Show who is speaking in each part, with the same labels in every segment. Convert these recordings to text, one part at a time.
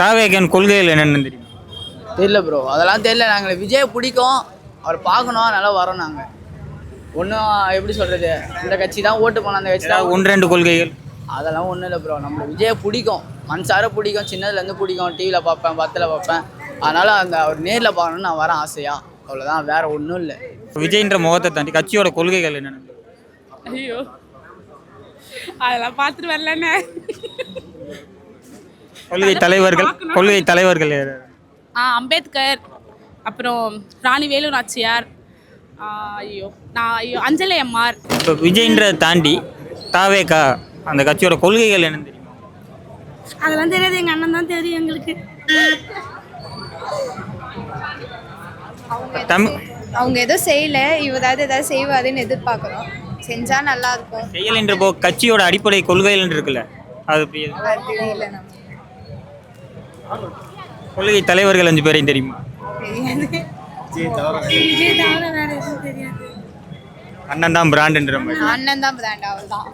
Speaker 1: தாவேகன் கொள்கைகள் என்னென்னு தெரியும்
Speaker 2: தெரியல ப்ரோ அதெல்லாம் தெரியல. நாங்கள் விஜய் பிடிக்கும். அவர் பார்க்கணும். நல்லா வரோம் நாங்கள் ஒன்றும் எப்படி சொல்கிறது இந்த கட்சி தான் ஓட்டு போனோம் அந்த கட்சி தான்
Speaker 1: ஒன்று ரெண்டு கொள்கைகள்?
Speaker 2: அதெல்லாம் ஒன்றும் இல்லை ப்ரோ நம்மளுக்கு விஜயை பிடிக்கும். மனசார பிடிக்கும். சின்னதுலேருந்து பிடிக்கும். டிவியில் பார்ப்பேன் பத்தில் பார்ப்பேன். அதனால் அந்த அவர் நேரில் பார்க்கணும்னு நான் வரேன் ஆசையாக அவ்வளோதான் வேறு ஒன்றும் இல்லை.
Speaker 1: விஜய்ன்ற முகத்தை தாண்டி கட்சியோட கொள்கைகள் என்னென்னு
Speaker 3: ஐயோ. அதெல்லாம் பார்த்துட்டு வரலண்ணே.
Speaker 1: கொள்கை தலைவர்கள் கொள்கை தலைவர்கள் யார்?
Speaker 3: அம்பேத்கர் அப்புறம் ராணி வேலு நாச்சியார். ஆ, ஐயோ நான் ஐயோ அஞ்சலி அம்மார்.
Speaker 1: இப்போ விஜய்ன்றதை தாண்டி தாவேகா அந்த கட்சியோட கொள்கைகள் என்னன்னு தெரியுமா?
Speaker 4: அதெல்லாம் தெரியாது எங்கள் அண்ணன் தான் தெரியும் எங்களுக்கு.
Speaker 1: தமிழ்
Speaker 5: அவங்க எதுவும் செய்யல இவதாவது ஏதாவது செய்வாதுன்னு எதிர்பார்க்குறோம். செஞ்சா நல்லா இருக்கும்.
Speaker 1: செயல் என்ற போ கட்சியோட அடிப்படை கொள்கைகள் இருக்குல்ல அது அப்படி எது?
Speaker 5: அது தெரியல நம்ம
Speaker 1: கொள்கை தலைவர்கள் அஞ்சு பேரையும் தெரியுமா? அண்ணன் தான் மாதிரி.
Speaker 5: அண்ணன் தான் பிராண்ட் அவள் தான்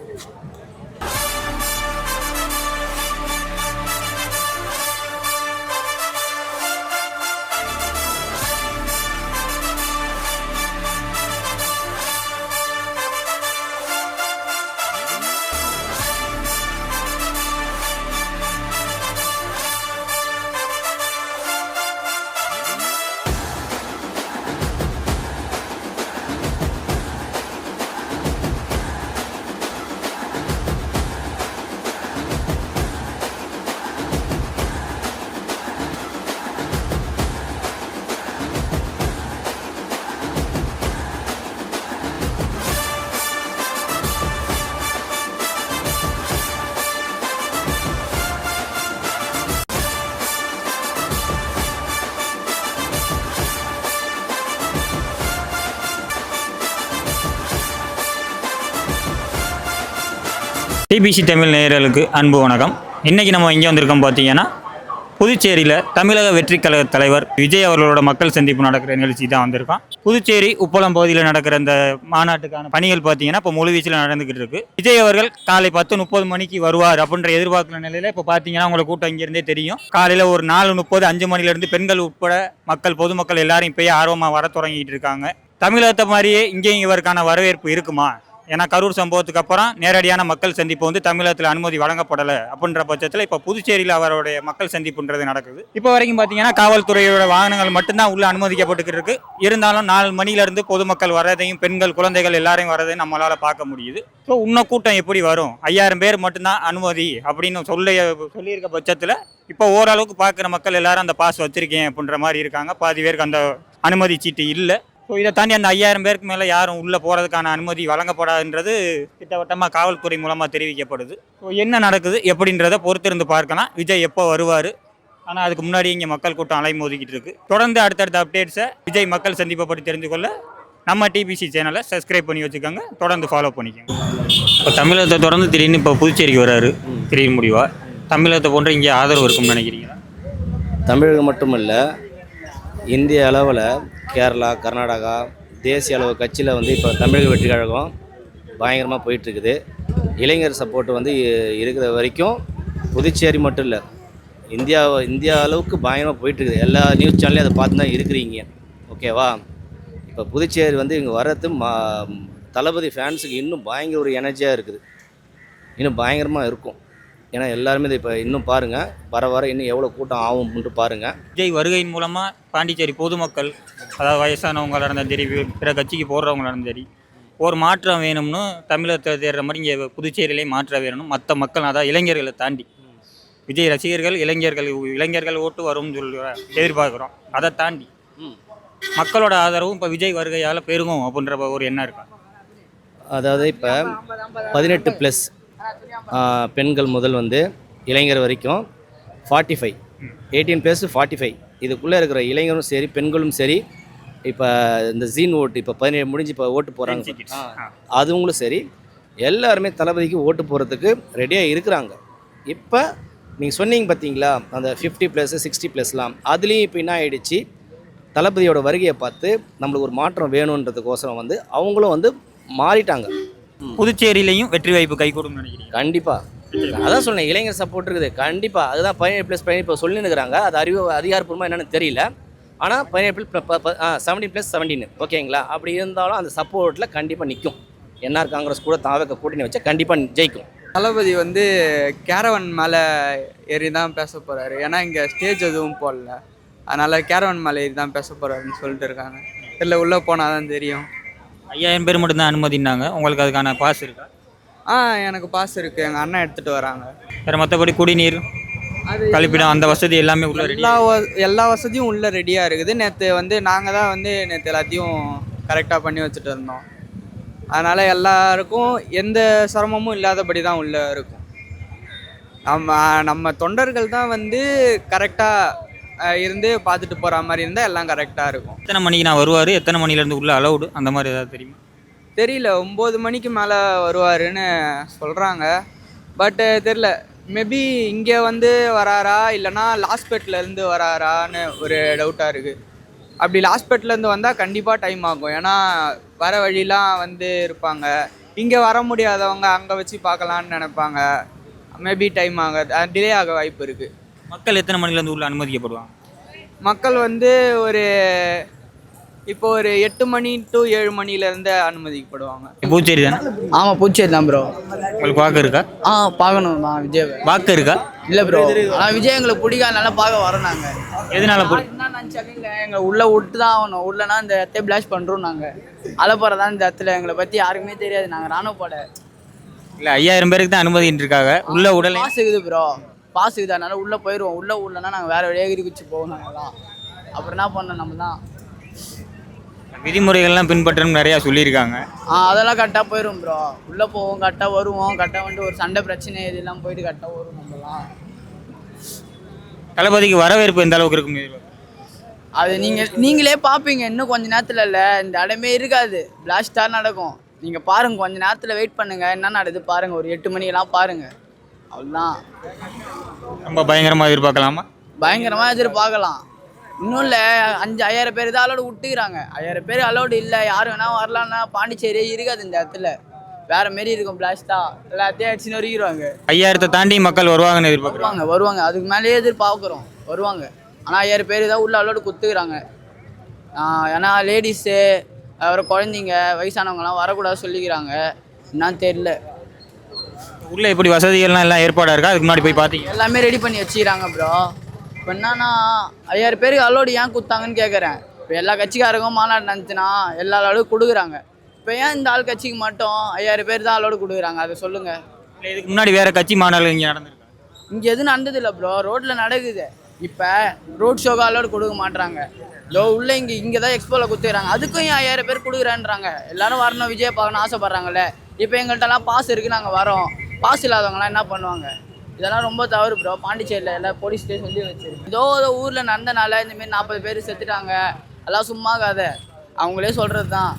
Speaker 1: டிபிசி தமிழ் நேயர்களுக்கு அன்பு வணக்கம். இன்றைக்கி நம்ம இங்கே வந்திருக்கோம் பார்த்தீங்கன்னா புதுச்சேரியில் தமிழக வெற்றி கழக தலைவர் விஜய் அவர்களோட மக்கள் சந்திப்பு நடக்கிற நிகழ்ச்சி தான் வந்திருக்கோம் புதுச்சேரி உப்பளம் பகுதியில் நடக்கிற இந்த மாநாட்டுக்கான பணிகள் பார்த்தீங்கன்னா இப்போ முழுவீச்சில் நடந்துகிட்டு இருக்கு. விஜய் அவர்கள் காலை பத்து முப்பது மணிக்கு வருவார் அப்படின்ற எதிர்பார்க்குற நிலையில் இப்போ பார்த்தீங்கன்னா உங்களை கூட்டம் இங்கேருந்தே தெரியும். காலையில் ஒரு நாலு முப்பது அஞ்சு மணிலேருந்து பெண்கள் உட்பட மக்கள் பொதுமக்கள் எல்லாரும் இப்போயே ஆர்வமாக வர தொடங்கிட்டு இருக்காங்க. தமிழகத்தை மாதிரியே இங்கேயும் இவருக்கான வரவேற்பு இருக்குமா? ஏன்னா கரூர் சம்பவத்துக்கு அப்புறம் நேரடியான மக்கள் சந்திப்பு வந்து தமிழகத்தில் அனுமதி வழங்கப்படலை அப்படின்ற பட்சத்தில் இப்போ புதுச்சேரியில் அவருடைய மக்கள் சந்திப்புன்றது நடக்குது. இப்போ வரைக்கும் பார்த்தீங்கன்னா காவல்துறையோட வாகனங்கள் மட்டும்தான் உள்ளே அனுமதிக்கப்பட்டுக்கிட்டு இருக்கு. இருந்தாலும் நாலு மணிலேருந்து பொதுமக்கள் வர்றதையும் பெண்கள் குழந்தைகள் எல்லாரையும் வர்றதையும் நம்மளால் பார்க்க முடியுது. ஸோ இன்னும் கூட்டம் எப்படி வரும்? ஐயாயிரம் பேர் மட்டும்தான் அனுமதி அப்படின்னு சொல்ல சொல்லியிருக்க பட்சத்தில் இப்போ ஓரளவுக்கு பார்க்குற மக்கள் எல்லாரும் அந்த பாஸ் வச்சுருக்கேன் அப்படின்ற மாதிரி இருக்காங்க. பாதி பேருக்கு அந்த அனுமதி சீட்டு இல்லை. ஸோ இதை தாண்டி அந்த ஐயாயிரம் பேருக்கு மேலே யாரும் உள்ளே போகிறதுக்கான அனுமதி வழங்கப்படாதுன்றது திட்டவட்டமாக காவல்துறை மூலமாக தெரிவிக்கப்படுது. ஸோ என்ன நடக்குது எப்படின்றத பொறுத்திருந்து பார்க்கலாம். விஜய் எப்போ வருவார்? ஆனால் அதுக்கு முன்னாடி இங்கே மக்கள் கூட்டம் அலைமோதிக்கிட்டு இருக்கு. தொடர்ந்து அடுத்தடுத்த அப்டேட்ஸை விஜய் மக்கள் சந்திப்பை பற்றி தெரிந்து கொள்ள நம்ம டிபிசி சேனலை சப்ஸ்கிரைப் பண்ணி வச்சுக்கோங்க. தொடர்ந்து ஃபாலோ பண்ணிக்கோங்க. இப்போ தமிழகத்தை தொடர்ந்து திடீர்னு இப்போ புதுச்சேரிக்கு வராரு திடீர்னு முடிவா? தமிழகத்தை போன்ற இங்கே ஆதரவு இருக்கும்னு நினைக்கிறீங்களா?
Speaker 6: தமிழகம் மட்டுமல்ல இந்திய அளவில் கேரளா கர்நாடகா தேசிய அளவு கட்சியில் வந்து இப்போ தமிழக வெற்றி கழகம் பயங்கரமாக போயிட்டுருக்குது. இளைஞர் சப்போர்ட் வந்து இருக்கிற வரைக்கும் புதுச்சேரி மட்டும் இல்லை இந்தியா இந்தியா அளவுக்கு பயங்கரமாக போயிட்டுருக்குது. எல்லா நியூஸ் சேனல்லையும் அதை பார்த்து தான் இருக்கிறீங்க. ஓகேவா? இப்போ புதுச்சேரி வந்து இங்கே வர்றது மா தளபதி ஃபேன்ஸுக்கு இன்னும் பயங்கர ஒரு எனர்ஜியாக இருக்குது. இன்னும் பயங்கரமாக இருக்கும். ஏன்னா எல்லாருமே இதை இப்போ இன்னும் பாருங்கள் வர வர இன்னும் எவ்வளோ கூட்டம் ஆகும்ன்ட்டு பாருங்கள்
Speaker 1: விஜய் வருகையின் மூலமாக பாண்டிச்சேரி பொதுமக்கள் அதாவது வயசானவங்களாக இருந்தாலும் சரி பிற கட்சிக்கு போடுறவங்களா இருந்தாலும் சரி ஒரு மாற்றம் வேணும்னு தமிழகத்தை தேடுற மாதிரி இங்கே புதுச்சேரியிலே மாற்றம் வேணும் மற்ற மக்கள் அதாவது இளைஞர்களை தாண்டி. விஜய் ரசிகர்கள் இளைஞர்கள் இளைஞர்கள் ஓட்டு வரும்னு சொல்லுற எதிர்பார்க்குறோம். அதை தாண்டி மக்களோட ஆதரவும் இப்போ விஜய் வருகையால் பெருகும் அப்படின்ற ஒரு எண்ணம் இருக்கா?
Speaker 6: அதாவது இப்போ பதினெட்டு ப்ளஸ் பெண்கள் முதல் வந்து இளைஞர் வரைக்கும் forty five eighteen plus forty five இதுக்குள்ளே இருக்கிற இளைஞரும் சரி பெண்களும் சரி இப்போ இந்த ஜீன் ஓட்டு இப்போ பதினேழு முடிஞ்சு இப்போ ஓட்டு போகிறாங்க. அதுவங்களும் சரி எல்லாருமே தளபதிக்கு ஓட்டு போகிறதுக்கு ரெடியாக இருக்கிறாங்க. இப்போ நீங்கள் சொன்னீங்க பார்த்தீங்களா அந்த ஃபிஃப்டி ப்ளஸ் சிக்ஸ்டி ப்ளஸ்லாம் அதுலேயும் இப்போ என்ன ஆயிடுச்சு தளபதியோட வருகையை பார்த்து நம்மளுக்கு ஒரு மாற்றம் வேணுன்றதுக்கோசரம் வந்து அவங்களும் வந்து மாறிட்டாங்க.
Speaker 1: புதுச்சேரியிலையும் வெற்றி வாய்ப்பு கைகூடும் நினைக்கிறீங்க?
Speaker 6: கண்டிப்பாக அதான் சொன்னேன் இளைஞர் சப்போர்ட் இருக்குது. கண்டிப்பாக அதுதான் பதினேழு ப்ளஸ் பதினேழு இப்போ சொல்லினுக்கிறாங்க அது அறிவு அதிகாரப்பூர்வமாக என்னன்னு தெரியல. ஆனால் பதினேழு ப்ளஸ் செவன்டீன் ப்ளஸ் செவன்டீன் ஓகேங்களா? அப்படி இருந்தாலும் அந்த சப்போர்ட்டில் கண்டிப்பாக நிற்கும் என்ஆர் காங்கிரஸ் கூட தாவக்க கூட்டணி வச்சா கண்டிப்பாக ஜெயிக்கும்.
Speaker 7: தளபதி வந்து கேரவன் மேலே ஏறி தான் பேச போகிறாரு ஏன்னா இங்கே ஸ்டேஜ் எதுவும் போடல. அதனால் கேரவன் மேலே ஏறி தான் பேச போகிறாருன்னு சொல்லிட்டு இருக்காங்க. இல்லை உள்ளே போனால் தான் தெரியும்.
Speaker 1: ஐயாயிரம் பேர் மட்டும்தான் அனுமதினாங்க. உங்களுக்கு அதுக்கான பாஸ் இருக்கா?
Speaker 7: ஆ எனக்கு பாஸ் இருக்குது எங்கள் அண்ணன் எடுத்துகிட்டு வராங்க.
Speaker 1: வேறு மற்றபடி குடிநீர் கழிப்பிடம் அந்த வசதி எல்லாமே உள்ள
Speaker 7: எல்லா எல்லா வசதியும் உள்ளே ரெடியாக இருக்குது. நேற்று வந்து நாங்கள் தான் வந்து நேற்று எல்லாத்தையும் கரெக்டாக பண்ணி வச்சுட்டு இருந்தோம். அதனால் எல்லாருக்கும் எந்த சிரமமும் இல்லாதபடி தான் உள்ளே இருக்கும். நம்ம நம்ம தொண்டர்கள் தான் வந்து கரெக்டாக இருந்து பார்த்துட்டு போகிற மாதிரி இருந்தால் எல்லாம் கரெக்டாக இருக்கும்.
Speaker 1: எத்தனை மணிக்கு நான் வருவார்? எத்தனை மணிலேருந்து உள்ள அலௌடு அந்த மாதிரி ஏதாவது தெரியுமா?
Speaker 7: தெரியல. ஒம்பது மணிக்கு மேலே வருவாருன்னு சொல்கிறாங்க பட்டு தெரில மேபி இங்கே வந்து வராரா? இல்லைனா லாஸ்பேட்லேருந்து வராரான்னு ஒரு டவுட்டாக இருக்குது அப்படி லாஸ்பேட்லேருந்து வந்தால் கண்டிப்பாக டைம் ஆகும். ஏன்னா வர வழிலாம் வந்து இருப்பாங்க. இங்கே வர முடியாதவங்க அங்கே வச்சு பார்க்கலான்னு நினைப்பாங்க. மேபி டைம் ஆக டிலே ஆக வாய்ப்பு இருக்குது
Speaker 1: மக்கள் எத்தனை மணிலேருந்து உள்ள அனுமதிக்கப்படுவாங்க?
Speaker 7: மக்கள் வந்து ஒரு இப்போ ஒரு எட்டு மணி டு ஏழு மணிலேருந்து அனுமதிக்கப்படுவாங்க.
Speaker 1: பூச்சேரி தானே?
Speaker 2: ஆமாம் பூச்சேரி தான் ப்ரோ
Speaker 1: உங்களுக்கு வாக்கு இருக்கா?
Speaker 2: ஆ பார்க்கணும் தான் விஜய்
Speaker 1: வாக்கு இருக்கா?
Speaker 2: இல்லை ப்ரோ ஆனால் விஜய் எங்களுக்கு பிடிக்காதனால பார்க்க வரோம் நாங்கள்
Speaker 1: எதனால
Speaker 2: நினச்சாங்க எங்களை உள்ளே விட்டு தான் ஆகணும். உள்ளனா இந்த இடத்த பிளாஷ் பண்ணுறோம் நாங்கள் அலப்பறை தான் இந்த இடத்துல. எங்களை பற்றி யாருக்குமே தெரியாது. நாங்கள் ராணுவ படை
Speaker 1: இல்லை ஐயாயிரம் பேருக்கு தான் அனுமதிட்டு இருக்காங்க. உள்ள உடல்
Speaker 2: இருக்குது ப்ரோ பாஸ் இருக்குது அதனால உள்ளே போயிடுவோம் உள்ளே உள்ளனா நாங்கள் வேறு வழியாக குச்சி போவோம் நாங்களாம் அப்புறம் என்ன பண்ணோம் நம்ம தான்.
Speaker 1: விதிமுறைகள்லாம் பின்பற்றணும் நிறையா சொல்லியிருக்காங்க.
Speaker 2: ஆ அதெல்லாம் கரெக்டாக போயிடும் ப்ரோ உள்ளே போவோம் கரெக்டாக வருவோம். கரெக்டாக வந்துட்டு ஒரு சண்டை பிரச்சனை இதெல்லாம் போயிட்டு கரெக்டாக வரும் நம்மலாம்.
Speaker 1: தளபதிக்கு வரவேற்பு எந்த அளவுக்கு இருக்கும்?
Speaker 2: அது நீங்கள் நீங்களே பார்ப்பீங்க இன்னும் கொஞ்ச நேரத்தில் இல்லை. இந்த இடமே இருக்காது. பிளாஸ்டாக நடக்கும். நீங்கள் பாருங்க கொஞ்ச நேரத்தில் வெயிட் பண்ணுங்க. என்ன நடக்குது பாருங்க. ஒரு எட்டு மணிக்கெல்லாம் பாருங்க. அவ்வளோதான்
Speaker 1: ரொம்ப பயங்கரமாக எதிர்பார்க்கலாமா?
Speaker 2: பயங்கரமாக எதிர்பார்க்கலாம். இன்னும் இல்லை அஞ்சு ஐயாயிரம் பேர் தான் அலோடு விட்டுக்கிறாங்க. ஐயாயிரம் பேர் அலோடு இல்லை யார் வேணா வரலான்னா பாண்டிச்சேரியே இருக்காது இந்த இடத்துல. வேற மாரி இருக்கும் பிளாஸ்டா எல்லாத்தையும் அடிச்சுன்னு வரைக்கிறாங்க
Speaker 1: ஐயாயிரத்தை தாண்டி மக்கள் வருவாங்கன்னு எதிர்பார்க்குறோம்
Speaker 2: வருவாங்க வருவாங்க. அதுக்கு மேலேயே எதிர்பார்க்குறோம் வருவாங்க. ஆனால் ஐயாயிரம் பேர் தான் உள்ள அலோடு குத்துக்கிறாங்க. ஏன்னா லேடிஸு அப்புறம் குழந்தைங்க வயசானவங்கலாம் வரக்கூடாது சொல்லிக்கிறாங்க. என்னன்னு தெரியல.
Speaker 1: உள்ள எப்படி வசதிகள்லாம் எல்லாம் ஏற்பாடாக இருக்கா? அதுக்கு முன்னாடி போய் பார்த்தீங்க.
Speaker 2: எல்லாமே ரெடி பண்ணி வச்சுக்கிறாங்க ப்ரோ இப்போ என்னன்னா ஐயாயிரம் பேருக்கு அலோடு ஏன் கொடுத்தாங்கன்னு கேட்குறேன் இப்போ எல்லா கட்சிக்காரங்களும் மாநாடு நடந்துச்சுன்னா எல்லா அளவுக்கு கொடுக்குறாங்க. இப்போ ஏன் இந்த ஆள் கட்சிக்கு மட்டும் ஐயாயிரம் பேர் தான் அலோடு கொடுக்குறாங்க? அதை சொல்லுங்கள்
Speaker 1: இல்லை இதுக்கு முன்னாடி வேற கட்சி மாநாடுகள் இங்கே நடந்திருக்கு?
Speaker 2: இங்கே எதுவும் நடந்தது இல்லை ப்ரோ ரோட்டில் நடக்குது. இப்போ ரோட் ஷோக்கு அலோடு கொடுக்க மாட்றாங்க. இதோ உள்ள இங்கே இங்கே தான் எக்ஸ்போவில் குத்துக்கிறாங்க அதுக்கும் ஏன் ஐயாயிரம் பேர் கொடுக்குறேன்றாங்க. எல்லாரும் வரணும் விஜய் பார்க்கணும் ஆசைப்பட்றாங்கல்ல. இப்போ எங்கள்கிட்டலாம் பாஸ் இருக்குது நாங்கள் வரோம். பாஸ் இல்லாதவங்களாம் என்ன பண்ணுவாங்க? இதெல்லாம் ரொம்ப தவறு ப்ரோ பாண்டிச்சேரியில் எல்லாம் போலீஸ் ஸ்டேஷன்லேயும் வச்சிருக்கு. ஏதோ ஏதோ ஊரில் நடந்தனால இந்தமாரி நாற்பது பேர் செத்துட்டாங்க. எல்லாம் சும்மா கதை அவங்களே சொல்கிறது தான்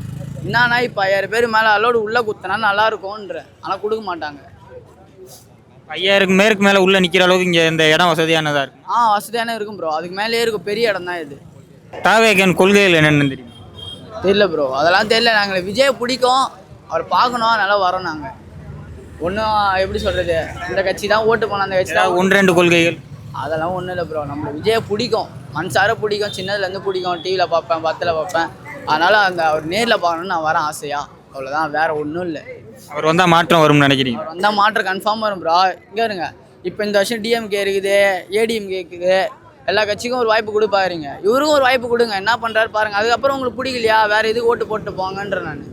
Speaker 2: என்னன்னா இப்போ ஐயாயிரம் பேர் மேலே அலோடு உள்ளே குத்தினா நல்லா இருக்கும்ன்ற ஆனால் கொடுக்க மாட்டாங்க.
Speaker 1: ஐயாயிரம் பேருக்கு மேலே உள்ள நிற்கிற அளவுக்கு இங்கே இந்த இடம் வசதியானதாக இருக்கும்
Speaker 2: ஆ வசதியான இருக்கும் ப்ரோ அதுக்கு மேலேயே இருக்கும் பெரிய இடம் தான் இது.
Speaker 1: தாவேகன் கொள்கைகள் என்னென்னு தெரியும்?
Speaker 2: தெரியல ப்ரோ அதெல்லாம் தெரியல. நாங்கள் விஜய் பிடிக்கும். அவர் பார்க்கணும். அதனால வரோம் நாங்கள் ஒன்றும் எப்படி சொல்கிறது இந்த கட்சி தான் ஓட்டு போனோம் அந்த கட்சி தான்
Speaker 1: ஒன்று ரெண்டு கொள்கைகள்.
Speaker 2: அதெல்லாம் ஒன்றும் இல்லை ப்ரோ நம்மள விஜயை பிடிக்கும். மனசார பிடிக்கும். சின்னதுலேருந்து பிடிக்கும். டிவியில் பார்ப்பேன் பத்தில் பார்ப்பேன். அதனால் அந்த அவர் நேரில் பார்க்கணுன்னு நான் வரேன் ஆசையா? அவ்வளோதான் வேறு ஒன்றும் இல்லை.
Speaker 1: அவர் வந்தால் மாற்றம் வரும்னு நினைக்கிறீங்க?
Speaker 2: அவர் வந்தால் மாற்றம் கன்ஃபார்ம் வரும் ப்ரோ இங்கே இருங்க. இப்போ இந்த வருஷம் டிஎம்கே இருக்குது ஏடிஎம்கே இருக்குது. எல்லா கட்சிக்கும் ஒரு வாய்ப்பு கொடுப்பாருங்க. இவருக்கும் ஒரு வாய்ப்பு கொடுங்க. என்ன பண்ணுறாரு பாருங்க. அதுக்கப்புறம் உங்களுக்கு பிடிக்கலையா? வேறு எதுக்கு ஓட்டு போட்டு போங்கன்ற நான்.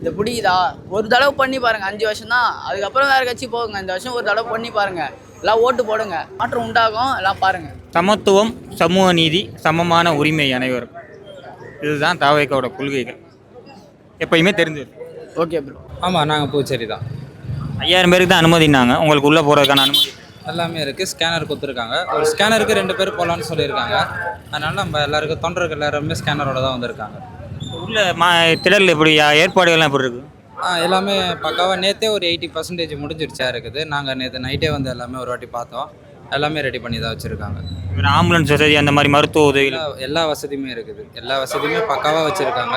Speaker 2: இது பிடிக்குதா? ஒரு தடவை பண்ணி பாருங்க. அஞ்சு வருஷம் தான். அதுக்கப்புறம் வேறு கட்சி போகுங்க. இந்த வருஷம் ஒரு தடவை பண்ணி பாருங்க. எல்லாம் ஓட்டு போடுங்க. மாற்றம் உண்டாகும். எல்லாம் பாருங்க.
Speaker 1: சமத்துவம் சமூக நீதி சமமான உரிமை அனைவரும். இதுதான் தாவேக்காவோட கொள்கைகள். எப்பயுமே தெரிஞ்சது.
Speaker 2: ஓகே ப்ரோ
Speaker 8: ஆமாம் நாங்கள் பூச்சேரி தான்.
Speaker 1: ஐயாயிரம் பேருக்கு தான் அனுமதினாங்க. உங்களுக்கு உள்ளே போகிறதுக்கான அனுமதி
Speaker 8: எல்லாமே இருக்குது ஸ்கேனர் கொடுத்துருக்காங்க. ஒரு ஸ்கேனருக்கு ரெண்டு பேர் போகலான்னு சொல்லியிருக்காங்க. அதனால நம்ம எல்லாருக்கும் தொண்டர்கள் எல்லாருமே ஸ்கேனரோட தான் வந்திருக்காங்க.
Speaker 1: உள்ள மா திடல் எப்படி ஏற்பாடுகள்லாம் எப்படி இருக்குது
Speaker 8: ஆ எல்லாமே பக்காவாக நேற்றே ஒரு எயிட்டி பர்சன்டேஜ் முடிஞ்சிருச்சா இருக்குது. நாங்கள் நேற்று நைட்டே வந்து எல்லாமே ஒரு வாட்டி பார்த்தோம். எல்லாமே ரெடி பண்ணி தான் வச்சுருக்காங்க.
Speaker 1: ஆம்புலன்ஸ் வசதி அந்த மாதிரி மருத்துவ உதவிகள்?
Speaker 8: எல்லா வசதியுமே இருக்குது. எல்லா வசதியுமே பக்காவாக வச்சுருக்காங்க.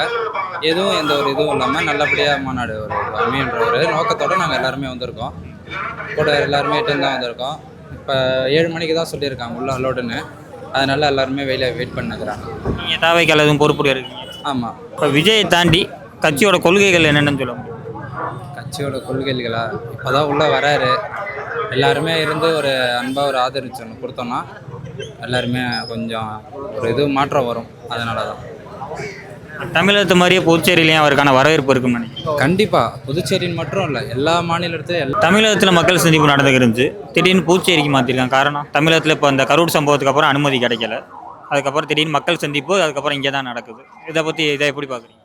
Speaker 8: எதுவும் எந்த ஒரு இதுவும் இல்லாமல் நல்லபடியாக மாநாடு ஒரு அமையன்ற ஒரு நோக்கத்தோடு நாங்கள் எல்லாருமே வந்திருக்கோம். கூட எல்லாருமே தான் வந்திருக்கோம். இப்போ ஏழு மணிக்கு தான் சொல்லியிருக்காங்க. உள்ள அலோடுன்னு அதனால எல்லாருமே வெளியே வெயிட் பண்ணுக்கிறாங்க
Speaker 1: நீங்கள் தாவைக்கால எதுவும் பொறுப்பு இருக்கீங்க?
Speaker 8: ஆமாம்
Speaker 1: இப்போ விஜயை தாண்டி கட்சியோட கொள்கைகள் என்னென்னு சொல்ல முடியும்?
Speaker 8: கட்சியோட கொள்கைகளா? இப்போ தான் உள்ளே வராரு. எல்லாருமே இருந்து ஒரு அன்பாக ஒரு ஆதரிச்சு ஒன்று கொடுத்தோம்னா எல்லாருமே கொஞ்சம் ஒரு இது மாற்றம் வரும். அதனால தான்
Speaker 1: தமிழகத்து மாதிரியே புதுச்சேரியிலையும் அவருக்கான வரவேற்பு இருக்குன்னு நினைக்கிறேன்.
Speaker 8: கண்டிப்பாக புதுச்சேரின்னு மட்டும் இல்லை எல்லா மாநிலத்திலும் எல்லா
Speaker 1: தமிழகத்தில் மக்கள் சந்திப்பு நடந்துக்கிருந்துச்சு திடீர்னு புதுச்சேரிக்கு மாற்றிருக்காங்க காரணம் தமிழகத்தில் இப்போ அந்த கரூர் சம்பவத்துக்கு அப்புறம் அனுமதி கிடைக்கல. அதுக்கப்புறம் திடீர்னு மக்கள் சந்திப்பு அதுக்கப்புறம் இங்கே தான் நடக்குது. இதை பற்றி இதை எப்படி பார்க்குறீங்க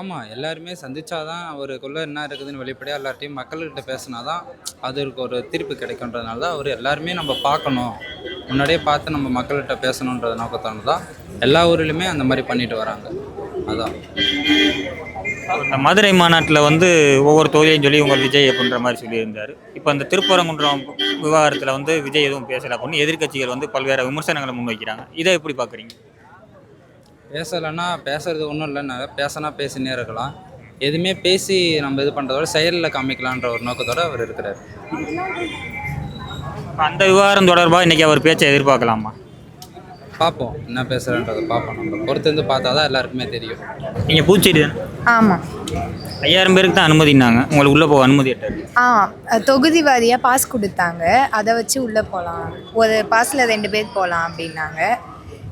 Speaker 8: ஆமாம் எல்லாருமே சந்தித்தா தான் அவருக்குள்ள என்ன இருக்குதுன்னு வெளிப்படையாக எல்லார்ட்டையும் மக்கள்கிட்ட பேசினா தான் அதற்கு ஒரு தீர்ப்பு கிடைக்குன்றதுனால தான் அவர் எல்லாருமே நம்ம பார்க்கணும். முன்னாடியே பார்த்து நம்ம மக்கள்கிட்ட பேசணுன்ற நோக்கத்தான தான் எல்லா ஊர்லேயுமே அந்த மாதிரி பண்ணிட்டு வராங்க. அதான்.
Speaker 1: இந்த மதுரை மாநாட்டில் வந்து ஒவ்வொரு தொகுதியும் சொல்லி உங்கள் விஜய் அப்படின்ற மாதிரி சொல்லியிருந்தார். இப்போ அந்த திருப்பரங்குன்றம் விவகாரத்தில் வந்து விஜய் எதுவும் பேசலை அப்படின்னு எதிர்க்கட்சிகள் வந்து பல்வேறு விமர்சனங்களை முன்வைக்கிறாங்க. இதை எப்படி பார்க்குறீங்க?
Speaker 8: பேசலைன்னா பேசுறது ஒன்றும் இல்லை பேசினா பேசினே இருக்கலாம். எதுவுமே பேசி நம்ம இது பண்ணுறதோட செயலில் காமிக்கலான்ற ஒரு நோக்கத்தோட அவர் இருக்கிறார்.
Speaker 1: அந்த விவகாரம் தொடர்பாக இன்றைக்கி அவர் பேச்சை எதிர்பார்க்கலாமா?
Speaker 8: பார்ப்போம் என்ன பேசுகிறன்றதை பார்ப்போம். நம்ம பொறுத்து இருந்து பார்த்தா தான் எல்லாருக்குமே தெரியும்.
Speaker 1: நீங்கள் பூச்சேரி தானே
Speaker 5: ஆமாம்
Speaker 1: ஐயாயிரம் பேருக்கு தான் அனுமதினாங்க. உங்களுக்கு உள்ளே போக அனுமதி
Speaker 5: ஆ தொகுதி வாரியாக பாஸ் கொடுத்தாங்க. அதை வச்சு உள்ளே போகலாம் ஒரு பாஸில் ரெண்டு பேர் போகலாம் அப்படின்னாங்க.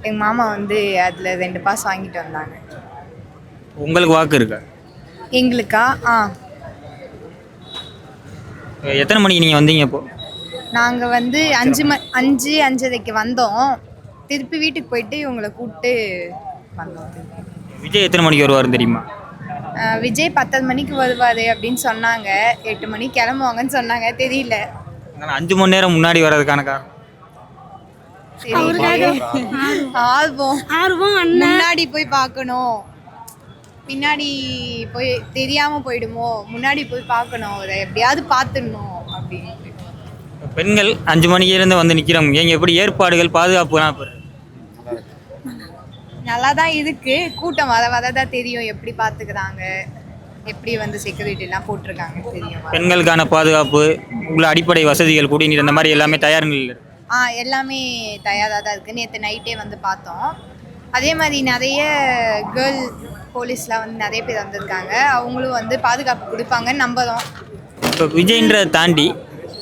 Speaker 5: எங்கள் மாமா வந்து அதில் ரெண்டு பாஸ் வாங்கிட்டு வந்தாங்க.
Speaker 1: உங்களுக்கு வாக்கு இருக்கா?
Speaker 5: எங்களுக்கா? ஆ.
Speaker 1: எத்தனை மணிக்கு நீங்கள் வந்தீங்க இப்போ?
Speaker 5: நாங்கள் வந்து அஞ்சு ம அஞ்சு அஞ்சரைக்கு வந்தோம். திருப்பி வீட்டுக்கு போயிட்டு இவங்களை கூப்பிட்டு வந்தோம்.
Speaker 1: விஜய் எத்தனை மணிக்கு வருவாருன்னு தெரியுமா?
Speaker 5: விஜய் பத்தரை மணிக்கு வருவார் அப்படின்னு சொன்னாங்க. எட்டு மணிக்கு கிளம்புவாங்கன்னு சொன்னாங்க. தெரியல.
Speaker 1: அதனால் அஞ்சு மணி நேரம் முன்னாடி வர்றதுக்கான காரணம்?
Speaker 5: தெரியல. ஆர்வம்.
Speaker 4: ஆர்வம் அண்ணன்
Speaker 5: முன்னாடி போய் பார்க்கணும். பின்னாடி போய் தெரியாம போயிடுமோ? முன்னாடி போய் பார்க்கணும். அதை எப்படியாவது பார்த்துடணும் அப்படின்னு
Speaker 1: பெண்கள் அஞ்சு மணிக்கிலேருந்து வந்து நிற்கிறவங்க எங்க எப்படி ஏற்பாடுகள் பாதுகாப்புலாம் இப்போ
Speaker 5: நல்லா தான் இருக்கு. கூட்டம் வர வர தான் தெரியும் எப்படி பார்த்துக்கிறாங்க எப்படி வந்து செக்யூரிட்டிலாம் போட்டிருக்காங்க தெரியும்.
Speaker 1: பெண்களுக்கான பாதுகாப்பு உள்ள அடிப்படை வசதிகள் குடிநீர் இந்த மாதிரி எல்லாமே தயார் நிலையில் இருக்கு.
Speaker 5: ஆ எல்லாமே தயாராக தான் இருக்குது நேற்று நைட்டே வந்து பார்த்தோம். அதே மாதிரி நிறைய கேர்ள் போலீஸ்லாம் வந்து நிறைய பேர் வந்திருக்காங்க. அவங்களும் வந்து பாதுகாப்பு கொடுப்பாங்கன்னு நம்புகிறோம்
Speaker 1: இப்போ விஜய்ன்றதை தாண்டி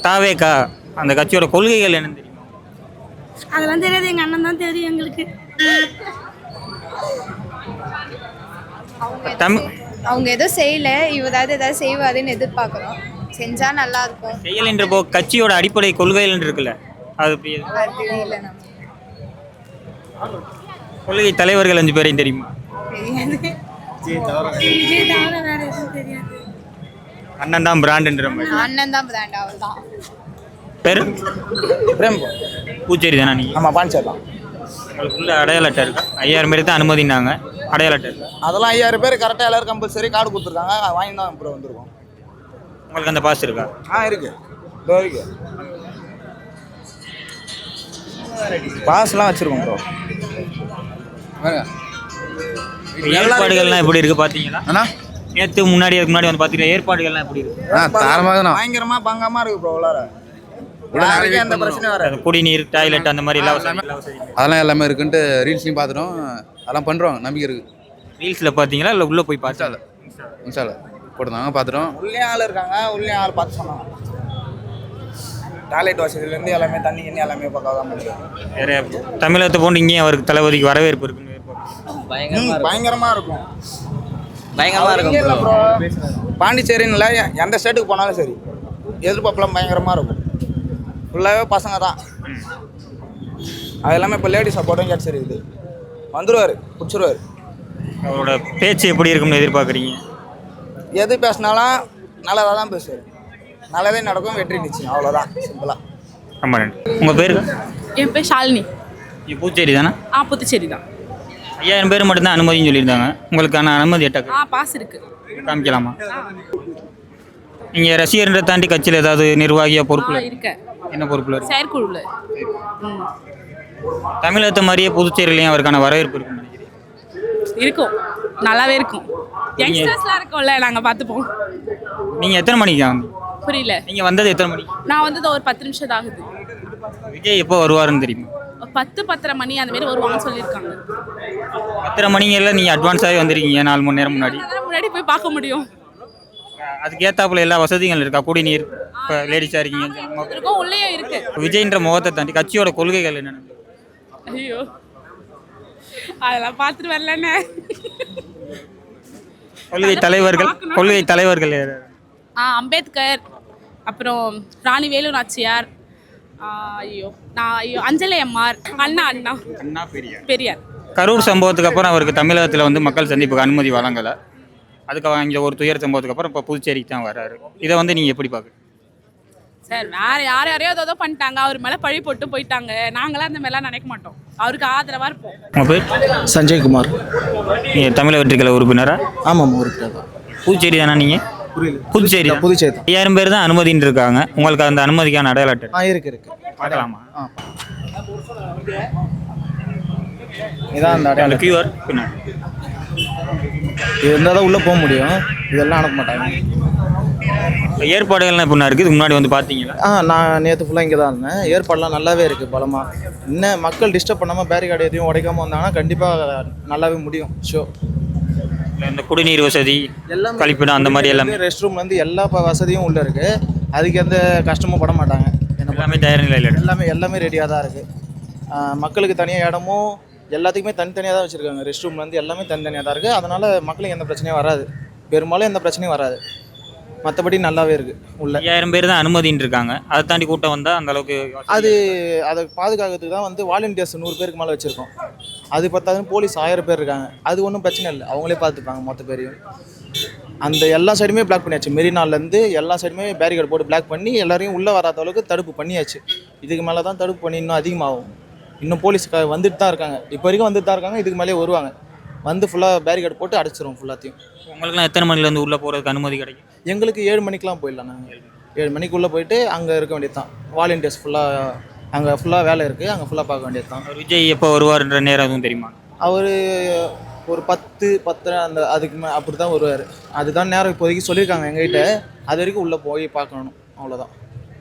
Speaker 1: தாவேக்கா அந்த கட்சியோட கொள்கைகள் என்னன்னு தெரியுமா?
Speaker 4: அதெல்லாம் தெரியாது. எங்கள் அண்ணன் தான் தெரியும் எங்களுக்கு.
Speaker 1: தமிழ்
Speaker 5: அவங்க எதுவும் செய்யல. இவராவது ஏதாவது செய்வாருன்னு எதிர்பார்க்குறோம். செஞ்சா நல்லா இருக்கும்.
Speaker 1: செயல்ன்றப்போ கட்சியோட அடிப்படை கொள்கைகள் இருக்குல்ல? அது
Speaker 5: நம்ம.
Speaker 1: கொள்கை தலைவர்கள் அஞ்சு பேரையும் தெரியுமா?
Speaker 5: தெரியாது.
Speaker 1: அண்ணன் தான் பிராண்டுன்ற மாதிரி.
Speaker 5: அண்ணன் தான் பிராண்ட் அவர் தான்
Speaker 1: பேர்?
Speaker 9: பிரேம்.
Speaker 1: பூச்சேரி தானே நீ?
Speaker 9: ஆமாம் பாண்டிச்சேரி தான்
Speaker 1: உங்களுக்குள்ள அடையாள அட்டை இருக்கா? ஐயாயிரம் பேருக்கு தான் அனுமதினாங்க. அடையாள அட்டை.
Speaker 9: அதெல்லாம் ஐயாயிரம் பேர் கரெக்டாக எல்லாரும் கம்பல்சரி கார்டு கொடுத்துருக்காங்க. வாங்கி தான் அப்புறம் வந்திருக்கோம்.
Speaker 1: உங்களுக்கு அந்த பாஸ் இருக்கா?
Speaker 9: ஆ இருக்கு. இதோ இருக்கு. பாஸ்லாம் வச்சுருக்கோம் ப்ரோ
Speaker 1: ஏற்பாடுகள்லாம் எப்படி இருக்கு பார்த்தீங்களா
Speaker 9: அண்ணா?
Speaker 1: நேற்று முன்னாடி அதுக்கு முன்னாடி வந்து பார்த்தீங்கன்னா ஏற்பாடுகள்லாம் எப்படி இருக்கு?
Speaker 9: ஆ தாரமாக தான் பயங்கரமாக பங்கமாக இருக்கு ப்ரோ உள்ளார எந்த பிரச்சனையும் வராது.
Speaker 1: அது குடிநீர் டாய்லெட் அந்த மாதிரி எல்லா வசதியும் எல்லா வசதியும்
Speaker 10: அதெல்லாம் எல்லாமே இருக்குன்ட்டு ரீல்ஸ்லையும் பார்த்துட்டோம். அதெல்லாம் பண்ணுறோம் நம்பிக்கை இருக்குது
Speaker 1: ரீல்ஸில் பார்த்தீங்களா இல்லை உள்ளே போய் பார்த்தா
Speaker 10: இன்ஸ்டாவில் போட்டிருந்தாங்க பார்த்துட்டோம்
Speaker 9: உள்ளே ஆள் இருக்காங்க உள்ளே ஆள் பார்த்து சொன்னாங்க. டாய்லெட் வசதியிலேருந்து எல்லாமே தண்ணி கிண்ணி எல்லாமே பக்காவாக
Speaker 1: வேற தமிழகத்தை போன்று இங்கேயும் அவருக்கு தளபதிக்கு வரவேற்பு இருக்குன்னு எதிர்பார்க்கிறேன்.
Speaker 9: ம், பயங்கரமா இருக்கும். பயங்கரமா இருக்கும் ப்ரோ. பாண்டிச்சேரின்னு இல்லை எந்த ஸ்டேட்டுக்கு போனாலும் சரி. எதிர்பார்ப்புலாம் பயங்கரமா இருக்கும். ஃபுல்லாகவே பசங்க தான். அது எல்லாமே இப்போ லேடி சப்போர்ட்டும் கிடச்சிருக்குது வந்துருவார் பிடிச்சிருவார்.
Speaker 1: அவரோட பேச்சு எப்படி இருக்கும்னு எதிர்பார்க்குறீங்க?
Speaker 9: எது பேசினாலும் நல்லதாக தான் பேசுவார். நல்லதே நடக்கும் வெற்றி நிச்சயம் அவ்வளோதான் சிம்பிளாக
Speaker 1: ரொம்ப நன்றி. உங்கள் பேர்?
Speaker 3: என் பேர் ஷாலினி.
Speaker 1: நீ பூச்சேரி தானே?
Speaker 3: ஆ புதுச்சேரி தான்.
Speaker 1: ஐயாயிரம் பேர் மட்டும்தான் அனுமதின்னு சொல்லியிருந்தாங்க. உங்களுக்கான அனுமதி எட்டாக்கு
Speaker 3: ஆ பாஸ் இருக்கு.
Speaker 1: காமிக்கலாமா? நீங்கள் ரசிகர்ன்ற தாண்டி கட்சியில் ஏதாவது நிர்வாகியா
Speaker 3: ஆ
Speaker 1: பொறுப்பில்
Speaker 3: இருக்கேன்.
Speaker 1: என்ன பொறுப்பில் இருக்கு?
Speaker 3: செயற்குழுவில் ம்.
Speaker 1: தமிழகத்தை மாதிரியே புதுச்சேரியிலையும் அவருக்கான வரவேற்பு நினைக்கிறேன்
Speaker 3: இருக்கும். நல்லாவே இருக்கும். யங்ஸ்டர்ஸ்லாம் இருக்கோம்ல நாங்கள் பார்த்துப்போம்.
Speaker 1: நீங்கள் எத்தனை மணிக்கு வந்தீங்க
Speaker 3: புரியல.
Speaker 1: நீங்கள் வந்தது எத்தனை மணி
Speaker 3: நான் வந்து இதோ ஒரு பத்து நிமிஷம் தான் ஆகுது.
Speaker 1: விஜய் எப்போ வருவாருன்னு தெரியுமா?
Speaker 3: பத்து பத்தரை மணி அந்த மாதிரி வருவாங்கன்னு சொல்லியிருக்காங்க.
Speaker 1: பத்தரை மணிங்கெல்லாம் நீங்கள் அட்வான்ஸாகவே வந்திருக்கீங்க நாலு மணி நேரம் முன்னாடி.
Speaker 3: முன்னாடி போய் பார்க்க முடியும்.
Speaker 1: அதுக்கு ஏத்தாப்புல எல்லா வசதிகள் இருக்கா? குடிநீர் இப்போ லேடிஸாக இருக்கீங்க.
Speaker 3: இருக்கும் உள்ளேயும் இருக்கு.
Speaker 1: விஜய்ன்ற முகத்தை தாண்டி கட்சியோட கொள்கைகள் என்னென்ன?
Speaker 3: ஐயோ. அதெல்லாம் பார்த்துட்டு வரலண்ணே.
Speaker 1: கொள்கை தலைவர்கள் கொள்கை தலைவர்கள் யார்?
Speaker 3: ஆ அம்பேத்கர் அப்புறம் ராணி வேலு நாச்சியார் ஐயோ நான் ஐயோ அஞ்சலி அம்மார் அண்ணா அண்ணா.
Speaker 1: அண்ணா பெரியார்.
Speaker 3: பெரியார்.
Speaker 1: கரூர் சம்பவத்துக்கு அப்புறம் அவருக்கு தமிழகத்தில் வந்து மக்கள் சந்திப்புக்கு அனுமதி வழங்கலை. அதுக்கு இங்கே ஒரு துயர் சம்பவத்துக்கு அப்புறம் இப்போ புதுச்சேரிக்கு தான் வர்றாரு. இதை வந்து நீங்கள் எப்படி பார்க்குறீங்க?
Speaker 3: சார் வேற யார் யாரையோ ஏதோ பண்ணிட்டாங்க. அவர் மேலே பழி போட்டு போயிட்டாங்க. நாங்களாம் அந்த மாதிரிலாம் நினைக்க மாட்டோம். அவருக்கு ஆதரவாக இருப்போம்.
Speaker 1: பேர்?
Speaker 11: சஞ்சய்குமார்
Speaker 1: நீங்கள் தமிழக வெற்றிக்கலை உறுப்பினரா?
Speaker 11: ஆமாம் உறுப்பினர்
Speaker 1: புதுச்சேரி தானே நீங்கள் புதுச்சேரி.
Speaker 11: புதுச்சேரி
Speaker 1: ஐயாயிரம் பேர் தான் அனுமதின்னு இருக்காங்க. உங்களுக்கு அந்த அனுமதிக்கான அடையாள அட்டை?
Speaker 11: ஆ இருக்கு இருக்கு.
Speaker 1: பார்க்கலாமா?
Speaker 11: இதான் அந்த
Speaker 1: அந்த
Speaker 11: அடையாளம்
Speaker 1: கியூஆர் பின்னாடி.
Speaker 11: இது இருந்தால் தான் உள்ளே போக முடியும். இதெல்லாம் அனுப்ப மாட்டாங்க.
Speaker 1: ஏற்பாடுகள்லாம் இப்போ இருக்குது இதுக்கு முன்னாடி வந்து பார்த்தீங்களா?
Speaker 11: ஆ நான் நேற்று ஃபுல்லாக இங்கே தான் இருந்தேன். ஏற்பாடெல்லாம் நல்லாவே இருக்குது பலமாக இன்னும் மக்கள் டிஸ்டர்ப் பண்ணாமல் பேரிகார்டு எதையும் உடைக்காமல் வந்தாங்கன்னா கண்டிப்பாக நல்லாவே முடியும். ஷோ
Speaker 1: இந்த குடிநீர் வசதி கழிப்பிடம் அந்த மாதிரி எல்லாமே.
Speaker 11: ரெஸ்ட் ரூம்லேருந்து எல்லா வசதியும் உள்ளே இருக்குது அதுக்கு எந்த கஷ்டமும் பட மாட்டாங்க.
Speaker 1: எல்லாமே தயார் நிலையில்.
Speaker 11: எல்லாமே எல்லாமே ரெடியாக தான் இருக்குது மக்களுக்கு தனியாக இடமும் எல்லாத்துக்குமே தனித்தனியாக தான் வச்சுருக்காங்க. ரெஸ்ட் ரூம்லேருந்து எல்லாமே தனித்தனியாக தான் இருக்குது அதனால் மக்களுக்கு எந்த பிரச்சனையும் வராது. பெரும்பாலும் எந்த பிரச்சனையும் வராது. மற்றபடி நல்லாவே இருக்குது உள்ள.
Speaker 1: ஐயாயிரம் பேர் தான் அனுமதின்னு இருக்காங்க. அதை தாண்டி கூட்டம் வந்தால் அந்த அளவுக்கு
Speaker 11: அது அதை பாதுகாக்கிறதுக்கு தான் வந்து வாலண்டியர்ஸ் நூறு பேருக்கு மேலே வச்சுருக்கோம். அது பத்தாதுன்னு போலீஸ் ஆயிரம் பேர் இருக்காங்க. அது ஒன்றும் பிரச்சனை இல்லை. அவங்களே பார்த்துப்பாங்க மொத்த பேரையும். அந்த எல்லா சைடுமே பிளாக் பண்ணியாச்சு. மெரினாலேருந்து எல்லா சைடுமே பேரிகேட் போட்டு பிளாக் பண்ணி எல்லாரையும் உள்ளே வராத அளவுக்கு தடுப்பு பண்ணியாச்சு. இதுக்கு மேலே தான் தடுப்பு பண்ணி இன்னும் அதிகமாகும். இன்னும் போலீஸ் வந்துட்டு தான் இருக்காங்க. இப்போ வரைக்கும் வந்துட்டு தான் இருக்காங்க. இதுக்கு மேலே வருவாங்க. வந்து ஃபுல்லாக பேரிகேட் போட்டு அடைச்சிரும் ஃபுல்லாத்தையும்
Speaker 1: உங்களுக்குலாம் எத்தனை மணிலேருந்து உள்ளே போகிறதுக்கு அனுமதி கிடைக்கும்?
Speaker 11: எங்களுக்கு ஏழு மணிக்கெலாம் போயிடலாம் நாங்கள் ஏழு மணிக்குள்ளே போயிட்டு அங்கே இருக்க வேண்டியது தான் வாலண்டியர்ஸ் ஃபுல்லாக அங்கே ஃபுல்லாக வேலை இருக்குது அங்கே ஃபுல்லாக பார்க்க வேண்டியது தான்
Speaker 1: விஜய் எப்போ வருவார்ன்ற நேரம் எதுவும் தெரியுமா?
Speaker 11: அவர் ஒரு பத்து பத்தரை அந்த அதுக்கு மே அப்படி தான் வருவார். அதுதான் நேரம் இப்போதைக்கு சொல்லியிருக்காங்க எங்ககிட்ட. அது வரைக்கும் உள்ளே போய் பார்க்கணும். அவ்வளோதான்